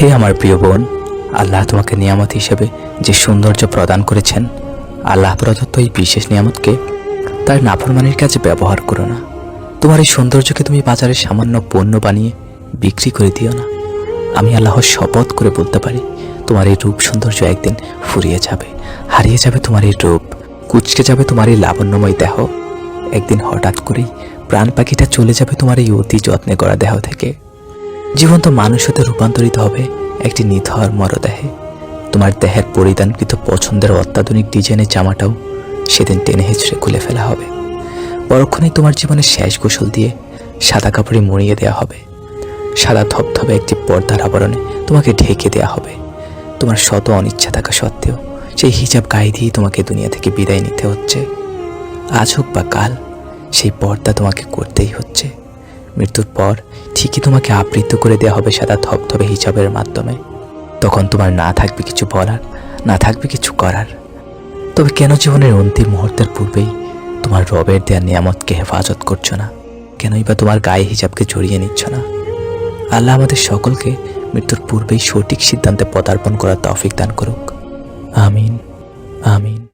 হে আমার প্রিয় বোন, আল্লাহ তোমাকে নিয়ামত হিসেবে যে সৌন্দর্য প্রদান করেছেন, আল্লাহ প্রদত্ত এই বিশেষ নিয়ামতকে তার নাফরমানির কাছে ব্যবহার করো না। তোমার এই সৌন্দর্যকে তুমি বাজারে সামান্য পণ্য বানিয়ে বিক্রি করে দিও না। আমি আল্লাহর শপথ করে বলতে পারি, তোমার এই রূপ সৌন্দর্য একদিন ফুরিয়ে যাবে, হারিয়ে যাবে তোমার এই রূপ, কুচকে যাবে তোমার এই লাবণ্যময় দেহ। একদিন হঠাৎ করেই প্রাণ পাখিটা চলে যাবে তোমার এই অতি যত্নে করা দেহ থেকে। জীবন্ত মানুষ হতে রূপান্তরিত হবে একটি নিথর মরদেহে। তোমার দেহের পরিধানকৃত পছন্দের অত্যাধুনিক ডিজাইনের জামাটাও সেদিন টেনে হেঁচড়ে খুলে ফেলা হবে। পরক্ষণেই তোমার জীবনের শেষ গোসল দিয়ে সাদা কাপড়ে মুড়িয়ে দেওয়া হবে। সাদা ধবধবে একটি পর্দার আবরণে তোমাকে ঢেকে দেওয়া হবে। তোমার শত অনিচ্ছা থাকা সত্ত্বেও সেই হিজাব গায়ে দিয়ে তোমাকে দুনিয়া থেকে বিদায় নিতে হচ্ছে। আজ হোক বা কাল, সেই পর্দা তোমাকে করতেই হচ্ছে। মৃত্যুর পর ঠিকই তোমাকে আবৃত্ত করে দেওয়া হবে সাদা ধবধবে হিসাবের মাধ্যমে। তখন তোমার না থাকবে কিছু বলার, না থাকবে কিছু করার। তবে কেন জীবনের অন্তিম মুহূর্তের পূর্বেই তোমার রবের দেয়া নিয়ামতকে হেফাজত করছ না? কেনই বা তোমার গায়ে হিসাবকে জড়িয়ে নিচ্ছ না? আল্লাহ আমাদের সকলকে মৃত্যুর পূর্বেই সঠিক সিদ্ধান্তে পদার্পণ করার তফিক দান করুক। আমিন আমিন।